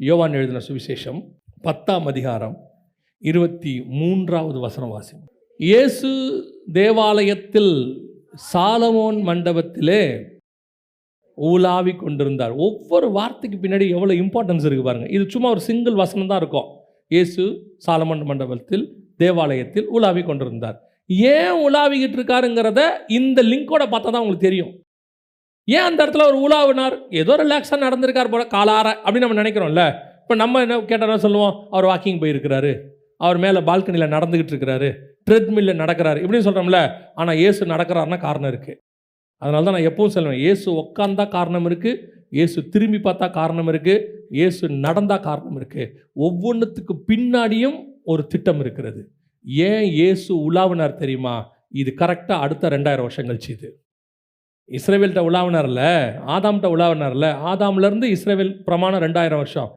யோவான் எழுதின சுவிசேஷம் பத்தாம் அதிகாரம் இருபத்தி மூன்றாவது வசனம் வாசி இயேசு தேவாலயத்தில் சாலமோன் மண்டபத்திலே ஊலாவி கொண்டிருந்தார். ஒவ்வொரு வார்த்தைக்கு பின்னாடி எவ்வளோ இம்பார்ட்டன்ஸ் இருக்கு பாருங்கள் இது சும்மா ஒரு சிங்கிள் வசனம் தான் இருக்கும். இயேசு சாலமன் மண்டபத்தில் தேவாலயத்தில் உலாவி கொண்டிருந்தார். ஏன் உலாவிக்கிட்டு இருக்காருங்கிறத இந்த லிங்கோட பார்த்தா தான் உங்களுக்கு தெரியும். ஏன் அந்த இடத்துல ஒரு உலாவினார் ஏதோ ரிலாக்ஸாக நடந்திருக்கார் போல காலார அப்படின்னு நம்ம நினைக்கிறோம்ல. இப்போ நம்ம என்ன கேட்டால் சொல்லுவோம் அவர் வாக்கிங் போயிருக்கிறாரு. அவர் மேலே பால்கனியில் நடந்துக்கிட்டு இருக்கிறாரு. ட்ரெட்மில்லில் நடக்கிறாரு. இப்படின்னு சொல்கிறோம்ல ஆனால் ஏசு நடக்கிறாருன்னா காரணம் இருக்குது அதனால தான் நான் எப்பவும் சொல்லுவேன் ஏசு உட்காந்தா காரணம் இருக்குது இயேசு திரும்பி பார்த்தா காரணம் இருக்குது இயேசு நடந்தா காரணம் இருக்குது ஒவ்வொன்றுத்துக்கு பின்னாடியும் ஒரு திட்டம் இருக்கிறது. ஏன் இயேசு உலாவினார் தெரியுமா? இது கரெக்டாக அடுத்த ரெண்டாயிரம் வருஷம் கழிச்சு இது. இஸ்ரேவேல்கிட்ட உலாவினார்ல ஆதாம்கிட்ட உலாவினார்ல ஆதாம்லேருந்து இஸ்ரேவேல் பிரமாணம் ரெண்டாயிரம் வருஷம்.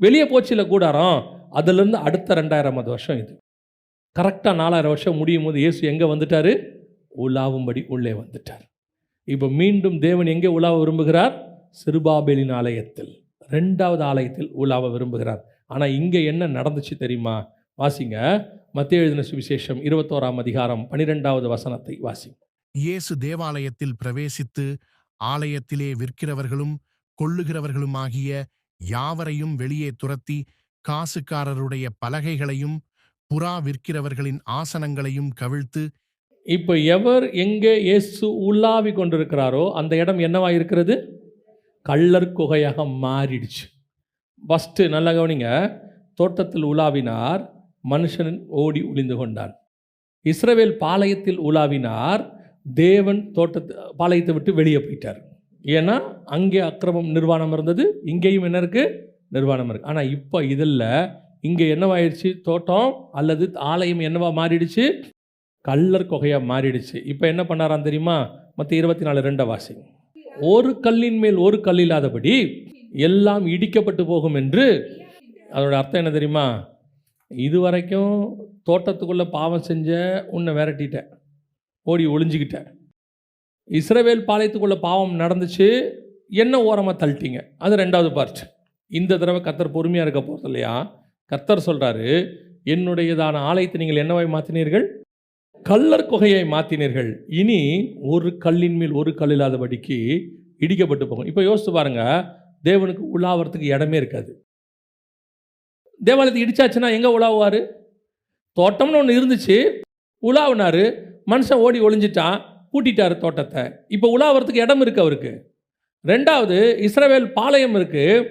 வெளியே போச்சுல கூடாரம் அதுலேருந்து அடுத்த ரெண்டாயிரமாவது வருஷம் இது. கரெக்டாக நாலாயிரம் வருஷம் முடியும் போது இயேசு எங்கே வந்துட்டார்? உலாவும்படி உள்ளே வந்துட்டார். இப்போ மீண்டும் தேவன் எங்கே உலாவ விரும்புகிறார்? சிறுபாபேலின் ஆலயத்தில். ரெண்டாவது ஆலயத்தில் உலாவ விரும்புகிறார். ஆனால் இங்கே என்ன நடந்துச்சு தெரியுமா? வாசிங்க. மத்திய எழுதின சுவிசேஷம் இருபத்தோராம் அதிகாரம் பனிரெண்டாவது வசனத்தை வாசிங்க. இயேசு தேவாலயத்தில் பிரவேசித்து ஆலயத்திலே விற்கிறவர்களும் கொள்ளுகிறவர்களுமாகிய யாவரையும் வெளியே துரத்தி காசுக்காரருடைய பலகைகளையும் புறா விற்கிறவர்களின் ஆசனங்களையும் கவிழ்த்து இப்போ எவர் எங்கே இயேசு உள்ளாவி கொண்டிருக்கிறாரோ அந்த இடம் என்னவா இருக்கிறது கள்ளர் குகையாக மாறிடுச்சு. ஃபஸ்ட்டு நல்லா கவனிங்க. தோட்டத்தில் உலாவினார் மனுஷன் ஓடி ஒளிந்து கொண்டான். இஸ்ரவேல் பாளையத்தில் உலாவினார் தேவன் தோட்டத்து பாளையத்தை விட்டு வெளியே போயிட்டார். ஏன்னா அங்கே அக்கிரமம் நிர்வாணம் இருந்தது. இங்கேயும் என்ன இருக்குது நிர்வாணம் இருக்குது ஆனால் இப்போ இதில் இங்கே என்னவாயிடுச்சு? தோட்டம் அல்லது ஆலயம் என்னவா மாறிடுச்சு? கல்லர் கொகையாக மாறிடுச்சு. இப்போ என்ன பண்ணாராம் தெரியுமா? மற்ற இருபத்தி நாலு ரெண்ட வாசி. ஒரு கல்லின் மேல் ஒரு கல் இல்லாதபடி எல்லாம் இடிக்கப்பட்டு போகும் என்று அதோட அர்த்தம் என்ன தெரியுமா? இது வரைக்கும் தோட்டத்துக்குள்ளே பாவம் செஞ்ச உன்னை விரட்டிட்டேன். ஓடி ஒளிஞ்சிக்கிட்டேன் இஸ்ரவேல் பாளையத்துக்குள்ளே பாவம் நடந்துச்சு. என்ன ஓரமாக தள்ளிட்டீங்க? அது ரெண்டாவது பார்ட் இந்த தடவை கத்தர் பொறுமையாக இருக்க போகிறது இல்லையா? கத்தர் சொல்கிறாரு என்னுடையதான ஆலயத்தை நீங்கள் என்னவாய் மாற்றினீர்கள்? கள்ளர் குகையை மாற்றினீர்கள். இனி ஒரு கல்லின் மேல் ஒரு கல் இல்லாதபடிக்கு இடிக்கப்பட்டு போகும். இப்போ யோசிச்சு பாருங்கள் தேவனுக்கு உலாவறதுக்கு இடமே இருக்காது. தேவாலயத்தை இடிச்சாச்சுன்னா எங்கே உலாவுவார்? தோட்டம்னு ஒன்று இருந்துச்சு. உலாவினார் மனுஷன் ஓடி ஒளிஞ்சிட்டான் பூட்டிட்டார் தோட்டத்தை. இப்போ உலாவறதுக்கு இடம் இருக்குது அவருக்கு. ரெண்டாவது இஸ்ரவேல் பாளையம் இருக்குது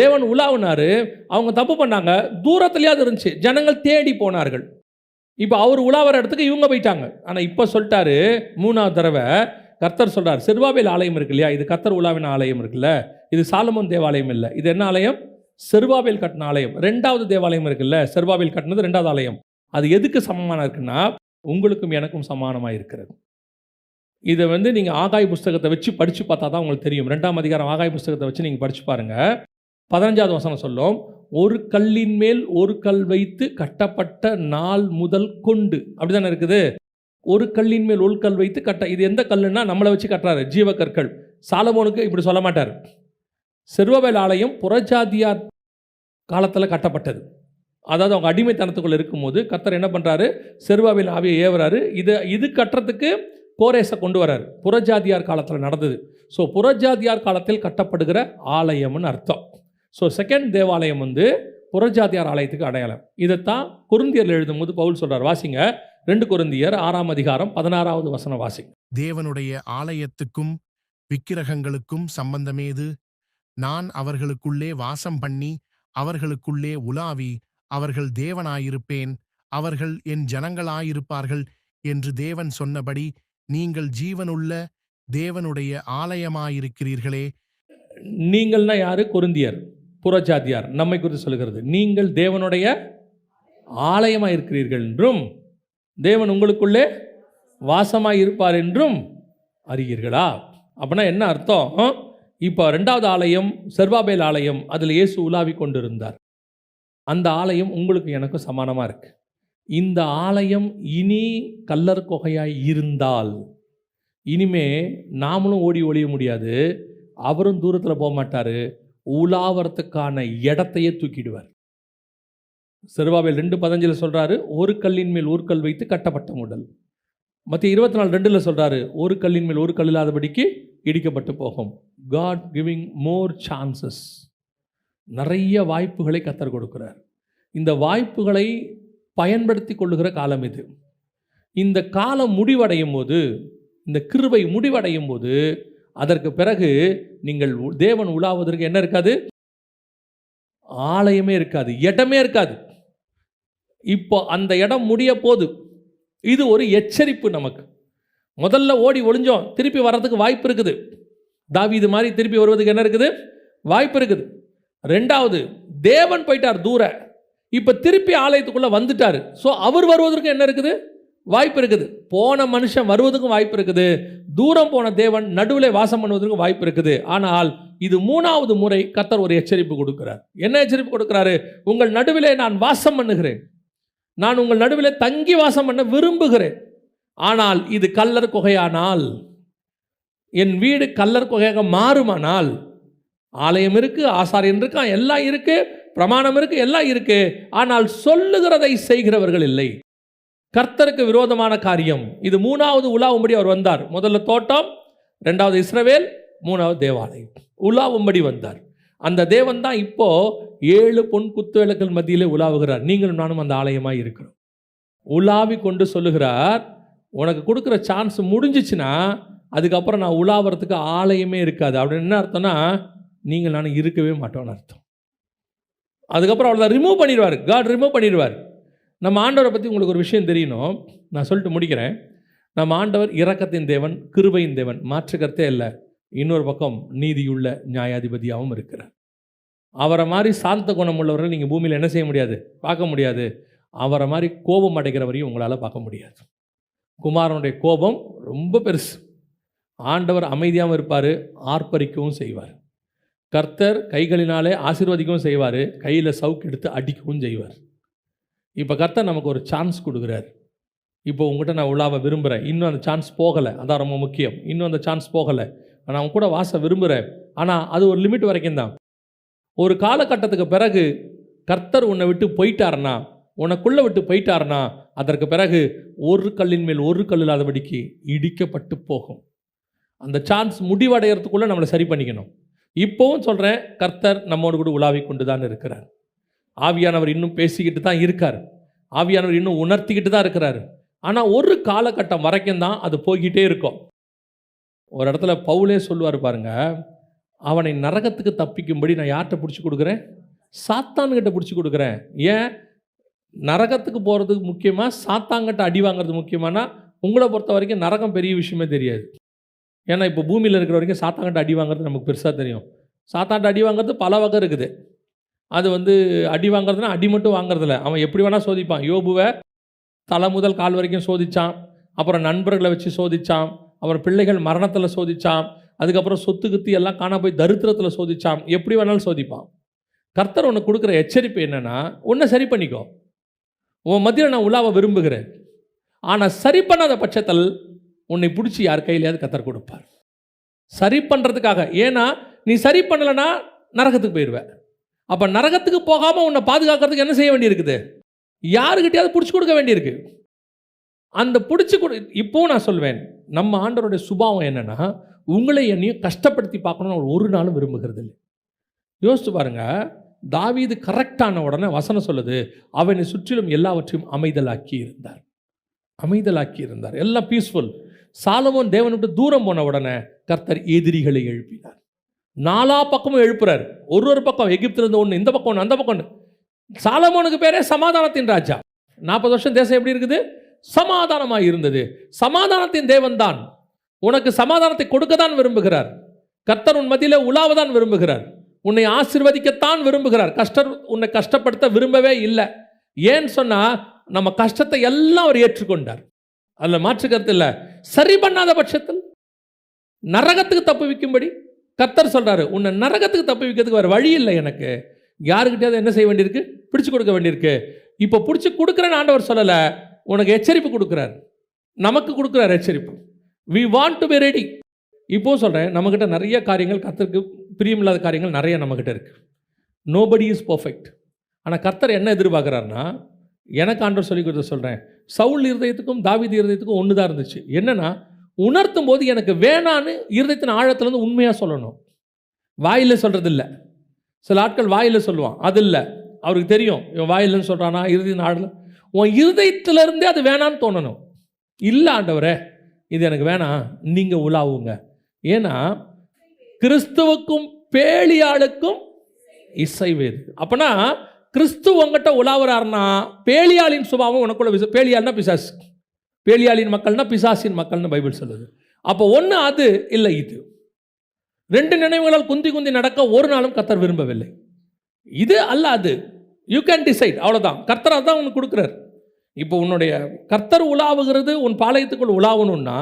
தேவன் உலாவினார் அவங்க தப்பு பண்ணாங்க. தூரத்துலையாவது இருந்துச்சு. ஜனங்கள் தேடி போனார்கள். இப்போ அவர் உலாவர இடத்துக்கு இவங்க போயிட்டாங்க. ஆனால் இப்போ சொல்லிட்டாரு மூணாவது தடவை கர்த்தர் சொல்கிறார் செருவாவேல் ஆலயம் இருக்கு இல்லையா? இது கர்த்தர் உலாவின ஆலயம் இருக்குல்ல? இது சாலமோன் தேவாலயம் இல்லை. இது என்ன ஆலயம்? செருவாவேல் கட்டின ஆலயம். ரெண்டாவது தேவாலயம் இருக்குல்ல? செருவாவேல் கட்டினது ரெண்டாவது ஆலயம். அது எதுக்கு சமமான இருக்குன்னா உங்களுக்கும் எனக்கும் சமானமாக இருக்கிறது. இதை வந்து நீங்கள் ஆகாய் புஸ்தகத்தை வச்சு படித்து பார்த்தா தான் உங்களுக்கு தெரியும். ரெண்டாம் அதிகாரம் ஆகாய் புஸ்தகத்தை வச்சு நீங்கள் படித்து பாருங்கள் பதினஞ்சாவது வசனம் சொல்லும். ஒரு கல்லின் மேல் ஒரு கல் வைத்து கட்டப்பட்ட நாள் முதல் கொண்டு. அப்படிதானே இருக்குது? ஒரு கல்லின் மேல் ஒரு கல் வைத்து கட்ட இது எந்த கல்லுன்னா நம்மளை வச்சு கட்டுறாரு ஜீவ கற்கள் சாலமோனுக்கு இப்படி சொல்ல மாட்டார். செருவவேல் ஆலயம் புறஜாதியார் காலத்தில் கட்டப்பட்டது. அதாவது அவங்க அடிமைத்தனத்துக்குள்ள இருக்கும்போது கத்தர் என்ன பண்ணுறாரு செருவாவில் ஆவியை ஏவுறாரு. இதை இது கட்டுறதுக்கு கோரேஸை கொண்டு வராரு. புறஜாதியார் காலத்தில் நடந்தது. ஸோ புறஜாதியார் காலத்தில் கட்டப்படுகிற ஆலயம்னு அர்த்தம். ஸோ செகண்ட் தேவாலயம் வந்து புறஜாதியார் ஆலயத்துக்கு அடையாளம். இதைத்தான் குருந்தியர் எழுதும்போது பவுல் சொல்றார். வாசிங்க. ரெண்டு குருந்தியர் ஆறாம் அதிகாரம் பதினாறாவது வசனம் வாசிங்க. தேவனுடைய ஆலயத்துக்கும் விக்கிரகங்களுக்கும் சம்பந்தமேது நான் அவர்களுக்குள்ளே வாசம் பண்ணி அவர்களுக்குள்ளே உலாவி அவர்கள் தேவனாயிருப்பேன் அவர்கள் என் ஜனங்களாயிருப்பார்கள் என்று தேவன் சொன்னபடி நீங்கள் ஜீவனுள்ள தேவனுடைய ஆலயமாயிருக்கிறீர்களே. நீங்கள்னா யாரு? குருந்தியர் புறஜாதியார். நம்மை குறித்து சொல்கிறது நீங்கள் தேவனுடைய ஆலயமாக இருக்கிறீர்கள் என்றும் தேவன் உங்களுக்குள்ளே வாசமாக இருப்பார் என்றும் அறியீர்களா? அப்படின்னா என்ன அர்த்தம்? இப்போ ரெண்டாவது ஆலயம் செர்வாபேல் ஆலயம் அதில் இயேசு உலாவி கொண்டிருந்தார். அந்த ஆலயம் உங்களுக்கு எனக்கும் சமானமாக இருக்கு. இந்த ஆலயம் இனி கல்லர் கொகையாய் இருந்தால் இனிமே நாமளும் ஓடி ஒழிய முடியாது. அவரும் தூரத்தில் போக மாட்டார். உலாவரத்துக்கான இடத்தையே தூக்கிடுவார். சிறுவாவில் ரெண்டு பதினஞ்சில் சொல்கிறாரு ஒரு கல்லின் மேல் ஒரு கல் வைத்து கட்டப்பட்ட முதல் மற்ற இருபத்தி நாலு ரெண்டில் சொல்கிறாரு ஒரு கல்லின் மேல் ஒரு கல் இல்லாதபடிக்கு இடிக்கப்பட்டு போகும். காட் கிவிங் மோர் சான்சஸ் நிறைய வாய்ப்புகளை கத்தர் கொடுக்கிறார். இந்த வாய்ப்புகளை பயன்படுத்தி கொள்ளுகிற காலம் இது. இந்த காலம் முடிவடையும் போது இந்த கிருவை முடிவடையும் போது அதற்கு பிறகு நீங்கள் உ- தேவன் உலாவதற்கு என்ன இருக்காது? ஆலயமே இருக்காது இடமே இருக்காது. இப்போ அந்த இடம் முடிய போது இது ஒரு எச்சரிப்பு நமக்கு. முதல்ல ஓடி ஒளிஞ்சோம் திருப்பி வர்றதுக்கு வாய்ப்பு இருக்குது. தாவி இது மாதிரி திருப்பி வருவதுக்கு என்ன இருக்குது? வாய்ப்பு இருக்குது. ரெண்டாவது தேவன் போயிட்டார் தூர. இப்போ திருப்பி ஆலயத்துக்குள்ளே வந்துட்டார். ஸோ அவர் வருவதற்கு என்ன இருக்குது? வாய்ப்பு இருக்குது. போன மனுஷன் வருவதற்கும் வாய்ப்பு இருக்குது. தூரம் போன தேவன் நடுவில் வாசம் பண்ணுவதற்கும் வாய்ப்பு இருக்குது. ஆனால் இது மூணாவது முறை கத்தர் ஒரு எச்சரிப்பு கொடுக்கிறார். என்ன எச்சரிப்பு கொடுக்கிறாரு? உங்கள் நடுவிலே நான் வாசம் பண்ணுகிறேன். நான் உங்கள் நடுவில் தங்கி வாசம் பண்ண விரும்புகிறேன். ஆனால் இது கல்லர் குகையானால் என் வீடு கல்லர் குகையாக மாறுமானால் ஆலயம் இருக்கு ஆசாரியன் இருக்கான் எல்லாம் இருக்குது பிரமாணம் இருக்குது எல்லாம் இருக்குது ஆனால் சொல்லுகிறதை செய்கிறவர்கள் இல்லை. கர்த்தருக்கு விரோதமான காரியம். இது மூணாவது உலாவும்படி அவர் வந்தார். முதல்ல தோட்டம் ரெண்டாவது இஸ்ரவேல் மூணாவது தேவாலயம். உலாவும்படி வந்தார். அந்த தேவன் தான் இப்போது ஏழு பொன் குத்துவிளக்கள் மத்தியிலே உலாவுகிறார். நீங்களும் நானும் அந்த ஆலயமாக இருக்கிறோம். உலாவி கொண்டு சொல்லுகிறார் உனக்கு கொடுக்குற சான்ஸ் முடிஞ்சிச்சுன்னா அதுக்கப்புறம் நான் உலாவறதுக்கு ஆலயமே இருக்காது. அப்படின்னு என்ன அர்த்தம்னா நீங்கள் நானும் இருக்கவே மாட்டோம்னு அர்த்தம். அதுக்கப்புறம் அவ்வளோதான் ரிமூவ் பண்ணிடுவார். காட் ரிமூவ் பண்ணிடுவார். நம்ம ஆண்டவரை பற்றி உங்களுக்கு ஒரு விஷயம் தெரியணும். நான் சொல்லிட்டு முடிக்கிறேன். நம்ம ஆண்டவர் இரக்கத்தின் தேவன் கிருபையின் தேவன் மாற்றுக்கருத்தே இல்லை. இன்னொரு பக்கம் நீதியுள்ள நியாயாதிபதியாகவும் இருக்கிறார். அவரை மாதிரி சாந்த குணம் உள்ளவர்கள் நீங்கள் பூமியில் என்ன செய்ய முடியாது? பார்க்க முடியாது. அவரை மாதிரி கோபம் அடைக்கிறவரையும் உங்களால் பார்க்க முடியாது. குமாரனுடைய கோபம் ரொம்ப பெருசு. ஆண்டவர் அமைதியாகவும் இருப்பார் ஆர்ப்பரிக்கவும் செய்வார். கர்த்தர் கைகளினாலே ஆசீர்வதிக்கவும் செய்வார் கையில் சவுக்கு எடுத்து அடிக்கவும் செய்வார். இப்போ கர்த்தர் நமக்கு ஒரு சான்ஸ் கொடுக்குறார். இப்போ உங்ககிட்ட நான் உலாவ விரும்புகிறேன் இன்னும் அந்த சான்ஸ் போகலை. அதான் ரொம்ப முக்கியம். இன்னும் அந்த சான்ஸ் போகலை. நான் அவங்க கூட வாச விரும்புகிறேன் ஆனால் அது ஒரு லிமிட் வரைக்கும் தான். ஒரு காலகட்டத்துக்கு பிறகு கர்த்தர் உன்னை விட்டு போயிட்டாருனா உனக்குள்ளே விட்டு போயிட்டாருன்னா அதற்கு பிறகு ஒரு கல்லின் மேல் ஒரு கல் இல்லாதபடிக்கு இடிக்கப்பட்டு போகும். அந்த சான்ஸ் முடிவடைகிறதுக்குள்ளே நம்மளை சரி பண்ணிக்கணும். இப்போவும் சொல்கிறேன் கர்த்தர் நம்மோடு கூட உலாவி கொண்டு தான் இருக்கிறார். ஆவியானவர் இன்னும் பேசிக்கிட்டு தான் இருக்கார். ஆவியானவர் இன்னும் உணர்த்திக்கிட்டு தான் இருக்கிறார். ஆனால் ஒரு காலகட்டம் வரைக்கும் தான் அது போய்கிட்டே இருக்கும். ஒரு இடத்துல பவுலே சொல்லுவார் பாருங்க அவனை நரகத்துக்கு தப்பிக்கும்படி நான் யார்கிட்ட பிடிச்சி கொடுக்குறேன்? சாத்தான்கிட்ட பிடிச்சி கொடுக்குறேன். ஏன்? நரகத்துக்கு போகிறதுக்கு முக்கியமாக சாத்தாங்கிட்ட அடி வாங்குறது முக்கியமானா உங்களை பொறுத்த வரைக்கும் நரகம் பெரிய விஷயமே தெரியாது. ஏன்னா இப்போ பூமியில் இருக்கிற வரைக்கும் சாத்தாங்கிட்ட அடி வாங்குறது நமக்கு பெருசாக தெரியும். சாத்தாண்ட அடி வாங்குறது பல வகை இருக்குது. அது வந்து அடி வாங்குறதுனா அடி மட்டும் வாங்குறதில்ல. அவன் எப்படி வேணால் சோதிப்பான். யோபுவை தலை முதல் கால் வரைக்கும் சோதிச்சான். அப்புறம் நண்பர்களை வச்சு சோதிச்சான். அப்புறம் பிள்ளைகள் மரணத்தில் சோதிச்சான். அதுக்கப்புறம் சொத்து குத்தி எல்லாம் காண போய் தரித்திரத்தில் சோதிச்சான். எப்படி வேணாலும் சோதிப்பான். கர்த்தர் உனக்கு கொடுக்குற எச்சரிப்பு என்னன்னா உன்னை சரி பண்ணிக்கோ. உன் மத்தியில் நான் உலாவை விரும்புகிறேன். ஆனால் சரி பண்ணாத பட்சத்தில் உன்னை பிடிச்சி யார் கையிலையாவது கத்தர் கொடுப்பார். சரி பண்ணுறதுக்காக ஏன்னா நீ சரி பண்ணலைன்னா நரகத்துக்கு போயிடுவ அப்போ நரகத்துக்கு போகாமல் உன்னை பாதுகாக்கிறதுக்கு என்ன செய்ய வேண்டியிருக்குது? யாருக்கிட்டையாவது பிடிச்சி கொடுக்க வேண்டியிருக்கு. அந்த பிடிச்சி கொடு இப்போவும் நான் சொல்வேன் நம்ம ஆண்டவருடைய சுபாவம் என்னன்னா உங்களை என்னையும் கஷ்டப்படுத்தி பார்க்கணும்னு அவர் ஒரு நாளும் விரும்புகிறது இல்லை யோசித்து பாருங்கள் தாவீது கரெக்டான உடனே வசனம் சொல்லுது அவனை சுற்றிலும் எல்லாவற்றையும் அமைதலாக்கி இருந்தார். அமைதலாக்கி இருந்தார். எல்லாம் பீஸ்ஃபுல் சாலமோன் தேவனை விட்டு தூரம் போன உடனே கர்த்தர் எதிரிகளை எழுப்பினார். நாலா பக்கமும் எழுப்புறார். ஒரு ஒரு பக்கம் எகிப்திலிருந்து ஒன்று இந்த பக்கம் ஒன்று அந்த பக்கம் ஒன்று சாலமோனுக்கு பேரே சமாதானத்தின் ராஜா. நாற்பது வருஷம் தேசம் எப்படி இருக்குது? சமாதானமாக இருந்தது. சமாதானத்தின் தேவன்தான். உனக்கு சமாதானத்தை கொடுக்க தான் விரும்புகிறார். கர்த்தர் உன் மத்தியிலே உலாவதான் விரும்புகிறார். உன்னை ஆசிர்வதிக்கத்தான் விரும்புகிறார். கஷ்டர் உன்னை கஷ்டப்படுத்த விரும்பவே இல்லை. ஏன்னு சொன்னால் நம்ம கஷ்டத்தை எல்லாம் அவர் ஏற்றுக்கொண்டார். அதில் மாற்று கருத்து இல்லை சரி பண்ணாத பட்சத்தில் நரகத்துக்கு தப்பு விற்கும்படி கத்தர் சொல்கிறாரு உன்னை நரகத்துக்கு தப்பு விற்கிறதுக்கு வேறு வழி இல்லை எனக்கு. யாருக்கிட்டையாவது என்ன செய்ய வேண்டியிருக்கு? பிடிச்சு கொடுக்க வேண்டியிருக்கு. இப்போ பிடிச்சி கொடுக்குறேன்னு ஆண்டவர் சொல்லலை உனக்கு எச்சரிப்பு கொடுக்குறார். நமக்கு கொடுக்குறார் எச்சரிப்பு. We want to be ready இப்போ சொல்கிறேன் நம்மக்கிட்ட நிறைய காரியங்கள் கத்தருக்கு பிரியமில்லாத காரியங்கள் நிறைய நம்மக்கிட்ட இருக்குது நோபடி இஸ் பர்ஃபெக்ட் ஆனால் கர்த்தர் என்ன எதிர்பார்க்குறாருன்னா எனக்கு ஆண்டவர் சொல்லி கொடுத்த சொல்கிறேன் சவுல் இருதயத்துக்கும் தாவித இருதயத்துக்கும் ஒன்று தான் இருந்துச்சு. என்னென்னா உணர்த்தும் போது எனக்கு வேணான்னு இருதயத்தின் ஆழத்துலேருந்து உண்மையாக சொல்லணும். வாயில் சொல்கிறது இல்லை சில ஆட்கள் வாயில் சொல்லுவான் அது இல்லை அவருக்கு தெரியும் இவன் வாயில்னு சொல்கிறானா இருதயத்தின் ஆழம் உன் இருதயத்திலேருந்தே அது வேணான்னு தோணணும். இல்லை ஆண்டவரே இது எனக்கு வேணாம் நீங்கள் உலாவுங்க. ஏன்னா கிறிஸ்துவுக்கும் பேலியாளுக்கும் இசைவேது அப்போனா கிறிஸ்து உங்ககிட்ட உலாவுறாருன்னா பேலியாளின் சுபாவம் உனக்குள்ள விச பேலியாள்னா பிசாசு. பேலியாளின் மக்கள்னா பிசாசின் மக்கள்னு பைபிள் சொல்லுது. அப்போ ஒன்று அது இல்லை இது. ரெண்டு நினைவுகளால் குந்தி குந்தி நடக்க ஒரு நாளும் கர்த்தர் விரும்பவில்லை. இது அல்ல அது. யூ கேன் டிசைட் அவ்வளோதான் கர்த்தர் அதான் உனக்கு கொடுக்குறாரு. இப்போ உன்னுடைய கர்த்தர் உலாவுகிறது உன் பாளையத்துக்குள் உலாவணும்னா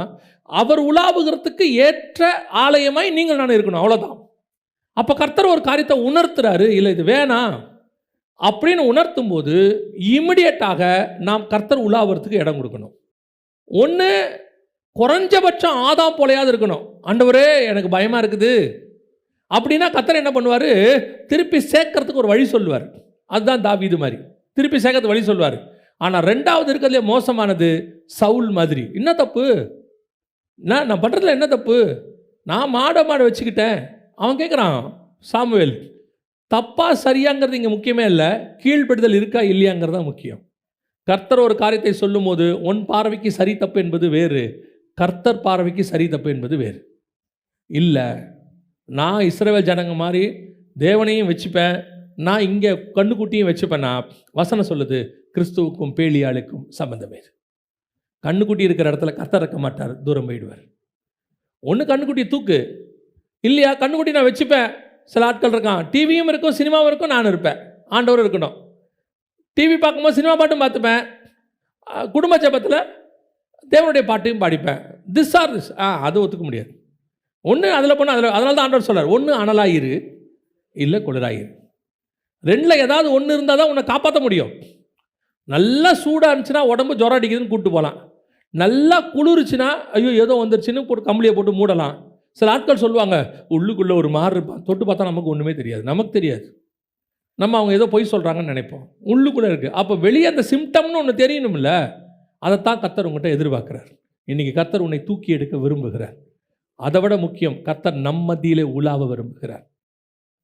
அவர் உலாவுகிறதுக்கு ஏற்ற ஆலயமாய் நீங்கள் நான் இருக்கணும். அவ்வளோதான் அப்போ கர்த்தர் ஒரு காரியத்தை உணர்த்துறாரு. இல்லை இது வேணாம். அப்படின்னு உணர்த்தும் போது இமிடியட்டாக நாம் கர்த்தர் உலாவறதுக்கு இடம் கொடுக்கணும். ஒன்று குறைஞ்சபட்சம் ஆதாம் போலையாவது இருக்கணும். ஆண்டவரே எனக்கு பயமாக இருக்குது. அப்படின்னா கர்த்தர் என்ன பண்ணுவார்? திருப்பி சேர்க்கறதுக்கு ஒரு வழி சொல்லுவார். அதுதான் தாவீது மாதிரி. திருப்பி சேர்க்கறதுக்கு வழி சொல்லுவார். ஆனால் ரெண்டாவது இருக்கிறதுலே மோசமானது சவுல் மாதிரி. என்ன தப்பு? நான் நான் பண்ணுறதுல என்ன தப்பு? நான் மாட மாட வச்சுக்கிட்டேன். அவன் கேட்குறான் சாமுவேல். தப்பாக சரியாங்கிறது இங்கே முக்கியமே இல்லை. கீழ்ப்படுதல் இருக்கா இல்லையாங்கிறது தான் முக்கியம். கர்த்தர் ஒரு காரியத்தை சொல்லும்போது உன் பார்வைக்கு சரி தப்பு என்பது வேறு கர்த்தர் பார்வைக்கு சரி தப்பு என்பது வேறு. இல்லை நான் இஸ்ரவேல் ஜனங்க மாதிரி தேவனையும் வச்சுப்பேன் நான் இங்கே கண்ணுக்குட்டியும் வச்சுப்பேன்னா வசனம் சொல்லுது கிறிஸ்துவுக்கும் பேலியாளுக்கும் சம்மந்தம் வேறு. கண்ணுக்குட்டி இருக்கிற இடத்துல கர்த்தர் இருக்க மாட்டார் தூரம் போயிடுவார். ஒன்று கண்ணுக்குட்டியை தூக்கு. இல்லையா கண்ணுக்குட்டி நான் வச்சுப்பேன் சில ஆட்கள் இருக்கான் டிவியும் இருக்கும் சினிமாவும் இருக்கும் நான் இருப்பேன். ஆண்டவரும் இருக்கணும். டிவி பார்க்கும்போது சினிமா பாட்டும் பார்த்துப்பேன். குடும்ப ஜபத்தில் தேவனுடைய பாட்டையும் பாடிப்பேன். திஸ் ஆர் திஸ் ஆ அது ஒத்துக்க முடியாது. ஒன்று அதில் போனால் அதில் அதனால தான் ஆண்டவர் சொல்கிறார் ஒன்று அனலாயிரு இல்லை குளிராயிரு ரெண்டில் ஏதாவது ஒன்று இருந்தால் தான் உன்னை காப்பாற்ற முடியும். நல்லா சூடாக இருந்துச்சுன்னா உடம்பு ஜுரம் அடிக்குதுன்னு கூப்பிட்டு போகலாம் நல்லா குளிருச்சுன்னா ஐயோ ஏதோ வந்துருச்சுன்னு போட்டு கம்பளியை போட்டு மூடலாம். சில ஆட்கள் சொல்லுவாங்க உள்ளுக்குள்ளே ஒரு மாறு இருப்பான் தொட்டு பார்த்தா நமக்கு ஒன்றுமே தெரியாது. நமக்கு தெரியாது. நம்ம அவங்க ஏதோ பொய் சொல்கிறாங்கன்னு நினைப்போம். உள்ளுக்குள்ளே இருக்குது அப்போ வெளியே அந்த சிம்டம்னு ஒன்று தெரியணும்ல அதைத்தான் கத்தர் உங்கள்கிட்ட எதிர்பார்க்குறார். இன்றைக்கி கத்தர் உன்னை தூக்கி எடுக்க விரும்புகிறார். அதை விட முக்கியம் கர்த்தர் நம் மத்தியிலே உலாவ விரும்புகிறார்.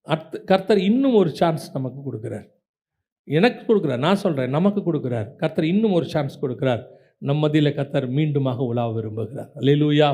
அர்த்த கர்த்தர் இன்னும் ஒரு சான்ஸ் நமக்கு கொடுக்குறார். எனக்கு கொடுக்குறார் நான் சொல்கிறேன் நமக்கு கொடுக்குறார். கர்த்தர் இன்னும் ஒரு சான்ஸ் கொடுக்குறார். நம்மதியில் கர்த்தர் மீண்டுமாக உலாவ விரும்புகிறார். அல்லேலூயா